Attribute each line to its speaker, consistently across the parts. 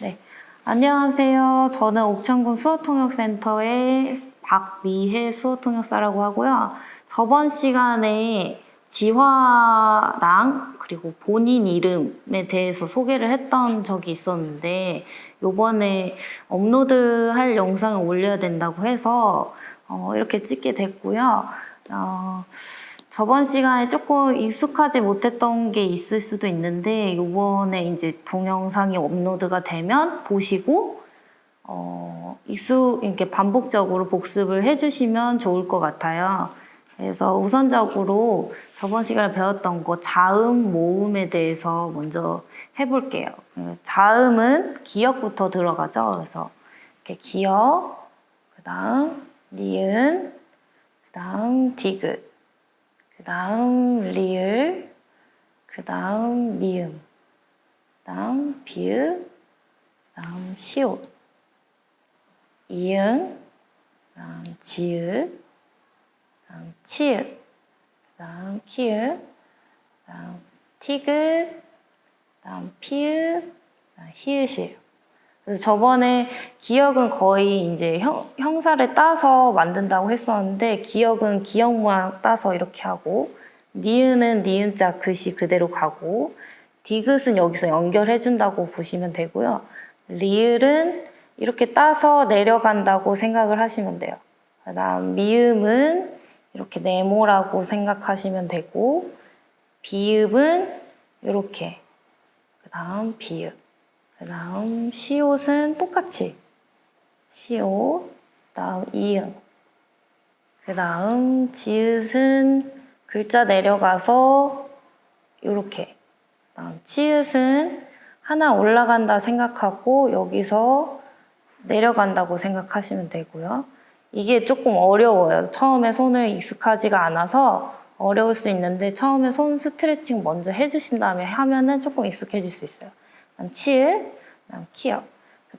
Speaker 1: 네. 안녕하세요. 저는 옥천군 수어통역센터의 박미혜 수어통역사라고 하고요. 저번 시간에 지화랑 그리고 본인 이름에 대해서 소개를 했던 적이 있었는데 요번에 업로드할 영상을 올려야 된다고 해서 어, 이렇게 찍게 됐고요. 어, 저번 시간에 조금 익숙하지 못했던 게 있을 수도 있는데 요번에 이제 동영상이 업로드가 되면 보시고 어, 익숙 이렇게 반복적으로 복습을 해주시면 좋을 것 같아요. 그래서 우선적으로 저번 시간에 배웠던 거 자음, 모음에 대해서 먼저 해볼게요. 그 자음은 기역부터 들어가죠. 그래서 이렇게 기역, 그 다음 니은, 그 다음 디귿, 그 다음 리을, 그 다음 미음, 그 다음 비읍, 그 다음 시옷, 이응, 그 다음 지읒, 그 다음 그 다음 그 다음 티귿, 그 다음 그 다음 히읗이에요. 그래서 저번에 기억은 거의 이제 형, 형사를 따서 만든다고 했었는데 기억은 기억 모양 따서 이렇게 하고 니은은 니은자 글씨 그대로 가고 디귿은 여기서 연결해 준다고 보시면 되고요. 리을은 이렇게 따서 내려간다고 생각을 하시면 돼요. 그다음 미음은 이렇게 네모라고 생각하시면 되고 비읍은 이렇게 그다음 비읍 그 다음 시옷은 똑같이 시옷, 그 다음 이응, 그 다음 지읒은 글자 내려가서 이렇게 그 다음 치읓은 하나 올라간다 생각하고 여기서 내려간다고 생각하시면 되고요. 이게 조금 어려워요. 처음에 손을 익숙하지가 않아서 어려울 수 있는데 처음에 손 스트레칭 먼저 해주신 다음에 하면은 조금 익숙해질 수 있어요. 치읓, 키역.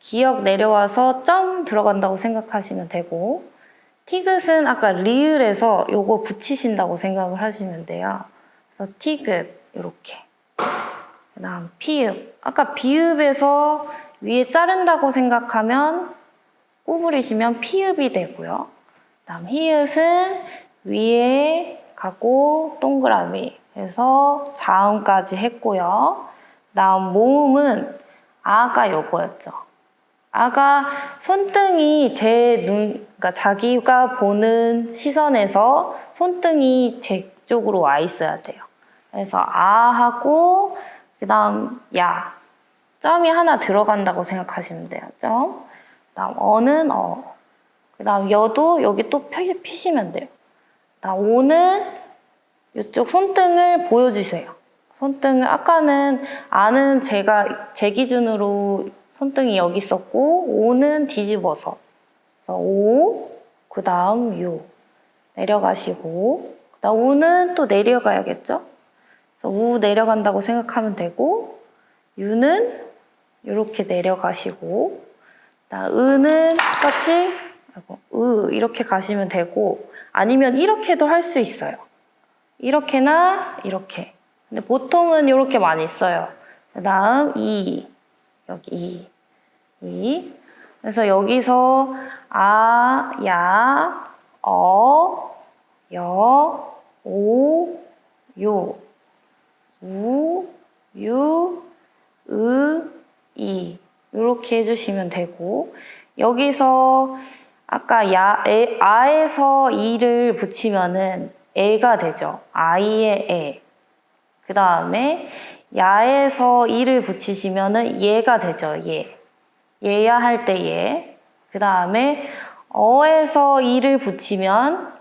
Speaker 1: 기역 내려와서 점 들어간다고 생각하시면 되고 티귿은 아까 리을에서 요거 붙이신다고 생각을 하시면 돼요. 그래서 티귿 이렇게. 그다음 피읍. 아까 비읍에서 위에 자른다고 생각하면 구부리시면 피읍이 되고요. 그다음 히읗은 위에 가고 동그라미 해서 자음까지 했고요. 다음 모음은 아가 요거였죠. 아가 손등이 제 눈, 그러니까 자기가 보는 시선에서 손등이 제 쪽으로 와 있어야 돼요. 그래서 아 하고 그다음 야 점이 하나 들어간다고 생각하시면 돼요. 점. 그다음 어는 어. 그다음 여도 여기 또 펴- 피시면 돼요. 그다음 오는 이쪽 손등을 보여주세요. 손등을 아까는 아는 제가 제 기준으로 손등이 여기 있었고 오는 뒤집어서 오 그 다음 유 내려가시고 그다음 우는 또 내려가야겠죠. 우 내려간다고 생각하면 되고 유는 이렇게 내려가시고 그다음 은은 똑같이 으 이렇게 가시면 되고 아니면 이렇게도 할 수 있어요. 이렇게나 이렇게. 근데 보통은 이렇게 많이 써요. 그 다음 이 여기 이, 이. 그래서 여기서 아, 야, 어, 여, 오, 요, 우, 유, 으, 이 이렇게 해주시면 되고 여기서 아까 야, 에, 아에서 이를 붙이면은 애가 되죠. 아이의 애. 그 다음에 야에서 이를 붙이시면은 얘가 되죠. 얘. 얘야 할때 얘. 그 다음에 어에서 이를 붙이면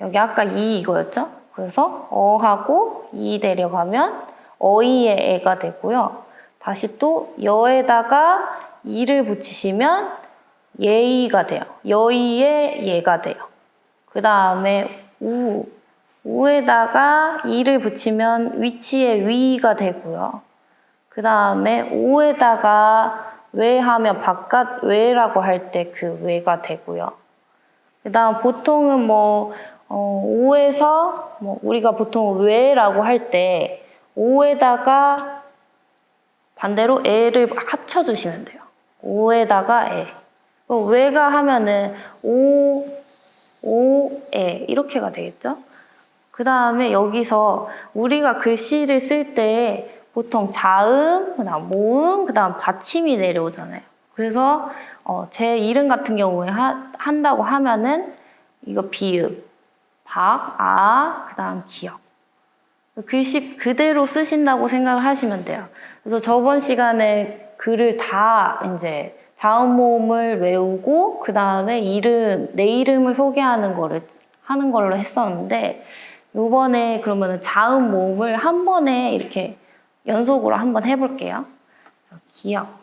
Speaker 1: 여기 아까 이 이거였죠? 그래서 어하고 이 내려가면 어이의 애가 되고요. 다시 또 여에다가 이를 붙이시면 예의가 돼요. 여의의 예가 돼요. 그 다음에 우. 우에다가 이를 붙이면 위치의 위가 되고요. 그 다음에 오에다가 외 하면 바깥 외라고 할 때 그 외가 되고요. 그 다음 보통은 뭐, 어, 오에서 뭐 우리가 보통 외라고 할때 오에다가 반대로 에를 합쳐주시면 돼요. 오에다가 에. 그럼 외가 하면은 오, 오, 에 이렇게가 되겠죠? 그 다음에 여기서 우리가 글씨를 쓸 때 보통 자음, 그다음 모음, 그다음 받침이 내려오잖아요. 그래서 어, 제 이름 같은 경우에 하- 한다고 하면은 이거 비읍, 박, 아, 그다음 기역. 글씨 그대로 쓰신다고 생각을 하시면 돼요. 그래서 저번 시간에 글을 다 이제 자음 모음을 외우고 그 다음에 이름 내 이름을 소개하는 거를 하는 걸로 했었는데 이번에 그러면 자음 모음을 한 번에 이렇게 연속으로 한번 해볼게요. 기역,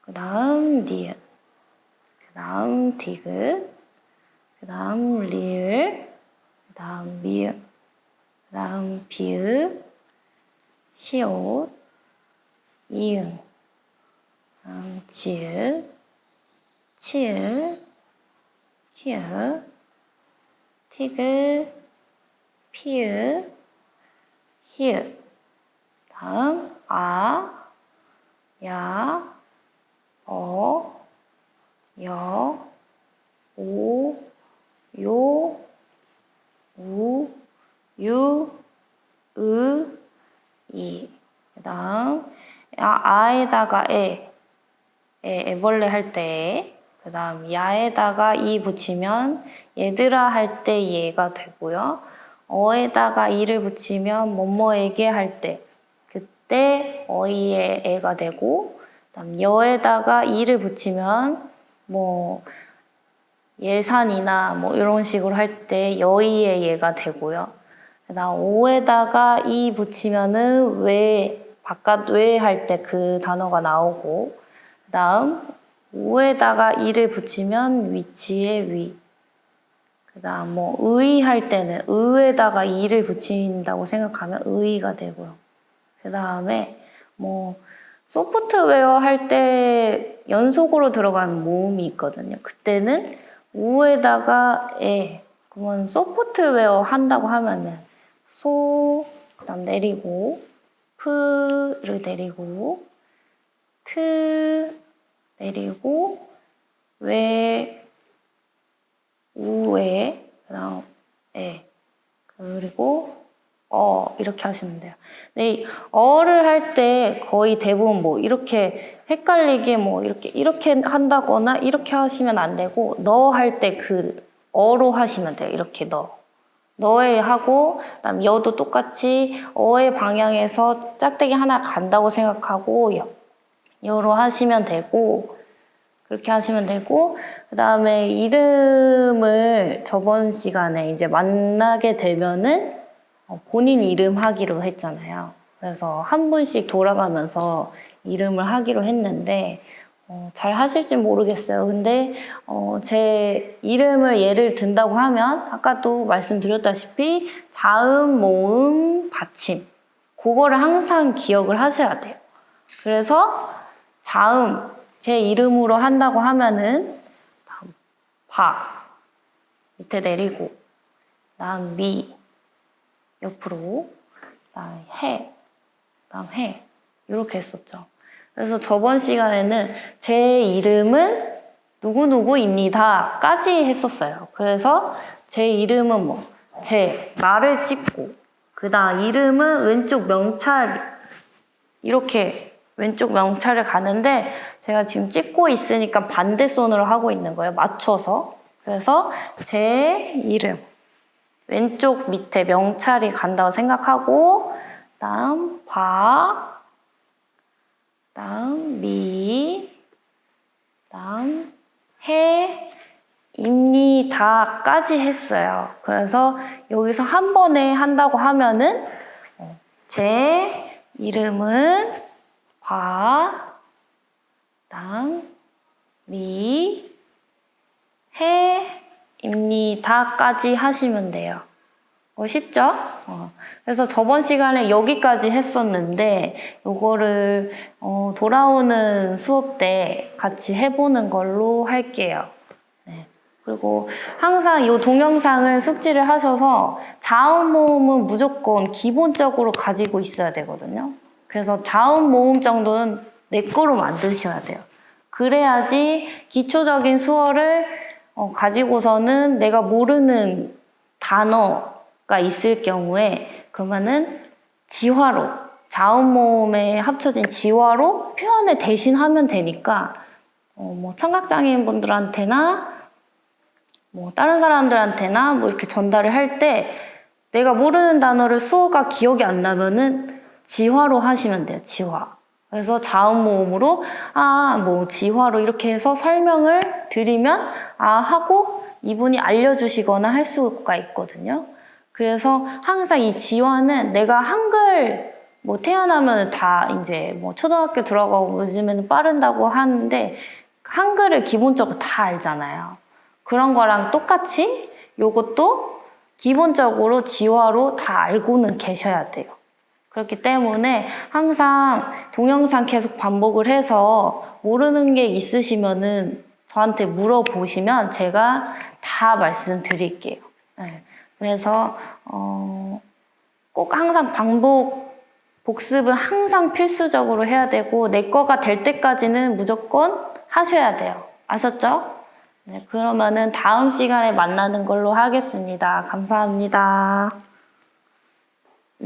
Speaker 1: 그 다음 니은, 그 다음 디귿, 그 다음 리을, 그 다음 미음, 그 다음 비읍, 시옷, 이응, 그 다음 지읒, 치읒, 키읔, 티귿, 피읒, 히읗, 다음 아, 야, 어, 여, 오, 요, 우, 유, 으, 이. 그 다음, 아, 아에다가 에, 에, 애벌레 할 때, 그 다음, 야에다가 이 붙이면 얘들아 할 때 얘가 되고요. 어에다가 이를 붙이면 뭐뭐에게 할 때, 그때 어이의 애가 되고, 그 다음, 여에다가 이를 붙이면 뭐, 예산이나 뭐 이런 식으로 할 때 여의의 예가 되고요. 그다음 오에다가 이 붙이면은 왜 바깥 왜할때 그 단어가 나오고 그다음 우에다가 이를 붙이면 위치의 위. 그다음 뭐 의할 때는 의에다가 이를 붙인다고 생각하면 의가 되고요. 그다음에 뭐 소프트웨어 할 때 연속으로 들어가는 모음이 있거든요. 그때는 우에다가 에 그러면 소프트웨어 한다고 하면은 소 그다음 내리고 프를 내리고 트 내리고 왜 우에 그다음 에 그리고 어 이렇게 하시면 돼요. 근데 이 어를 할 때 거의 대부분 뭐 이렇게 헷갈리게 뭐 이렇게 이렇게 한다거나 이렇게 하시면 안 되고 너 할 때 그 어로 하시면 돼요. 이렇게 너. 너에 하고 그다음 여도 똑같이 어의 방향에서 짝대기 하나 간다고 생각하고 여, 여로 하시면 되고 그렇게 하시면 되고 그 다음에 이름을 저번 시간에 이제 만나게 되면은 어, 본인 이름 하기로 했잖아요. 그래서 한 분씩 돌아가면서 이름을 하기로 했는데 어, 잘 하실지 모르겠어요. 근데 어, 제 이름을 예를 든다고 하면 아까도 말씀드렸다시피 자음, 모음, 받침 그거를 항상 기억을 하셔야 돼요. 그래서 자음 제 이름으로 한다고 하면은 다음 바 밑에 내리고 다음 미 옆으로 그다음 해 그다음 해 이렇게 했었죠. 그래서 저번 시간에는 제 이름은 누구누구입니다까지 했었어요. 그래서 제 이름은 뭐, 제 말을 찍고, 그 다음 이름은 왼쪽 명찰, 이렇게 왼쪽 명찰을 가는데 제가 지금 찍고 있으니까 반대 손으로 하고 있는 거예요. 맞춰서. 그래서 제 이름, 왼쪽 밑에 명찰이 간다고 생각하고, 다음 바, 다음 미, 다음 해, 입니다까지 했어요. 그래서 여기서 한 번에 한다고 하면은 어, 제 이름은 바, 다음 미, 해, 입니다까지 하시면 돼요. 어, 쉽죠? 어, 그래서 저번 시간에 여기까지 했었는데 요거를 어, 돌아오는 수업 때 같이 해보는 걸로 할게요. 네. 그리고 항상 이 동영상을 숙지를 하셔서 자음 모음은 무조건 기본적으로 가지고 있어야 되거든요. 그래서 자음 모음 정도는 내 거로 만드셔야 돼요. 그래야지 기초적인 수어를 어, 가지고서는 내가 모르는 단어가 있을 경우에 그러면은 지화로 자음 모음에 합쳐진 지화로 표현을 대신하면 되니까 어, 뭐 청각장애인 분들한테나 뭐 다른 사람들한테나 뭐 이렇게 전달을 할 때 내가 모르는 단어를 수어가 기억이 안 나면은 지화로 하시면 돼요. 지화. 그래서 자음 모음으로 아 뭐 지화로 이렇게 해서 설명을 드리면 아 하고 이분이 알려주시거나 할 수가 있거든요. 그래서 항상 이 지화는 내가 한글 뭐 태어나면 다 이제 뭐 초등학교 들어가고 요즘에는 빠른다고 하는데 한글을 기본적으로 다 알잖아요. 그런 거랑 똑같이 요것도 기본적으로 지화로 다 알고는 계셔야 돼요. 그렇기 때문에 항상 동영상 계속 반복을 해서 모르는 게 있으시면은 저한테 물어보시면 제가 다 말씀드릴게요. 네. 그래서 어, 꼭 항상 반복 복습은 항상 필수적으로 해야 되고 내 거가 될 때까지는 무조건 하셔야 돼요. 아셨죠? 네, 그러면은 다음 시간에 만나는 걸로 하겠습니다. 감사합니다.